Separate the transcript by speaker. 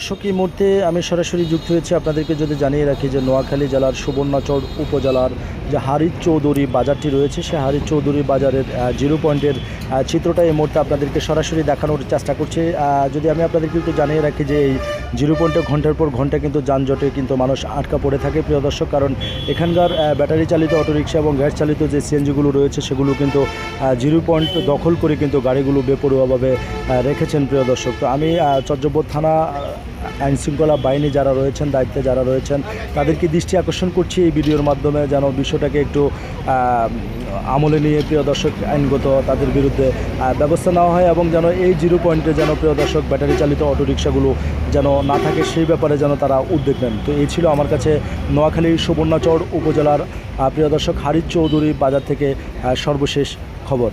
Speaker 1: দর্শক এই মুহূর্তে আমি সরাসরি যুক্ত হয়েছি আপনাদেরকে যদি জানিয়ে রাখি যে নোয়াখালী জেলার সুবর্ণাচর উপজেলার যে হারিদ চৌধুরী বাজারটি রয়েছে, সে হারিদ চৌধুরী বাজারের জিরো পয়েন্টের চিত্রটা এই মুহূর্তে আপনাদেরকে সরাসরি দেখানোর চেষ্টা করছে। যদি আমি আপনাদেরকে একটু জানিয়ে রাখি যে এই জিরো পয়েন্টে ঘণ্টার পর ঘণ্টা কিন্তু যানজটে কিন্তু মানুষ আটকা পড়ে থাকে, প্রিয় দর্শক। কারণ এখানকার ব্যাটারি চালিত অটোরিকশা এবং গ্যাস চালিত যে সিএনজিগুলো রয়েছে, সেগুলো কিন্তু জিরো পয়েন্ট দখল করে কিন্তু গাড়িগুলো বেপরোয়াভাবে রেখেছেন, প্রিয় দর্শক। তো আমি চর্যবোধ থানা আইনশৃঙ্খলা বাহিনী যারা রয়েছেন, দায়িত্বে যারা রয়েছেন, তাদেরকে দৃষ্টি আকর্ষণ করছি এই ভিডিওর মাধ্যমে যেন বিষয়টাকে একটু আমলে নিয়ে, প্রিয় দর্শক, আইনগত তাদের বিরুদ্ধে ব্যবস্থা নেওয়া হয় এবং যেন এই জিরো পয়েন্টে যেন, প্রিয় দর্শক ব্যাটারি চালিত অটোরিকশাগুলো যেন না থাকে সেই ব্যাপারে যেন তারা উদ্যোগ নেন। তো এই ছিল আমার কাছে নোয়াখালী সুবর্ণাচর উপজেলার প্রিয় দর্শক হারিজ চৌধুরী বাজার থেকে সর্বশেষ খবর।